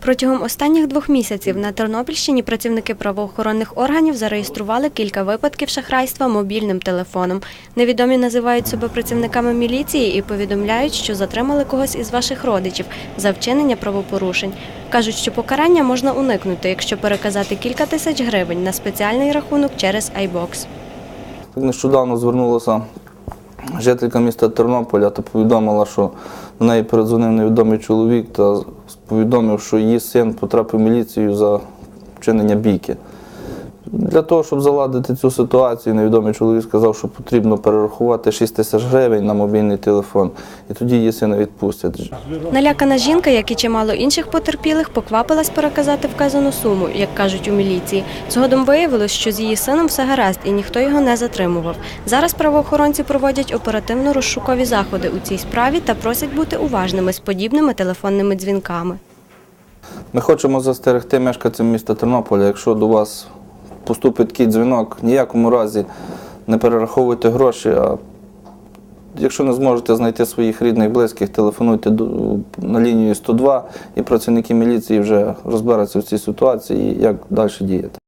Протягом останніх двох місяців на Тернопільщині працівники правоохоронних органів зареєстрували кілька випадків шахрайства мобільним телефоном. Невідомі називають себе працівниками міліції і повідомляють, що затримали когось із ваших родичів за вчинення правопорушень. Кажуть, що покарання можна уникнути, якщо переказати кілька тисяч гривень на спеціальний рахунок через iBox. Нещодавно звернулася жителька міста Тернополя та повідомила, що до неї передзвонив невідомий чоловік та повідомив, що її син потрапив в міліцію за вчинення бійки. Для того, щоб заладити цю ситуацію, невідомий чоловік сказав, що потрібно перерахувати 6 тисяч гривень на мобільний телефон, і тоді її сина відпустять. Налякана жінка, як і чимало інших потерпілих, поквапилась переказати вказану суму, як кажуть у міліції. Згодом виявилось, що з її сином все гаразд і ніхто його не затримував. Зараз правоохоронці проводять оперативно-розшукові заходи у цій справі та просять бути уважними з подібними телефонними дзвінками. Ми хочемо застерегти мешканців міста Тернополя, якщо до вас поступить такий дзвінок, в ніякому разі не перераховуйте гроші, а якщо не зможете знайти своїх рідних, близьких, телефонуйте на лінію 102 і працівники міліції вже розберуться в цій ситуації, як далі діяти.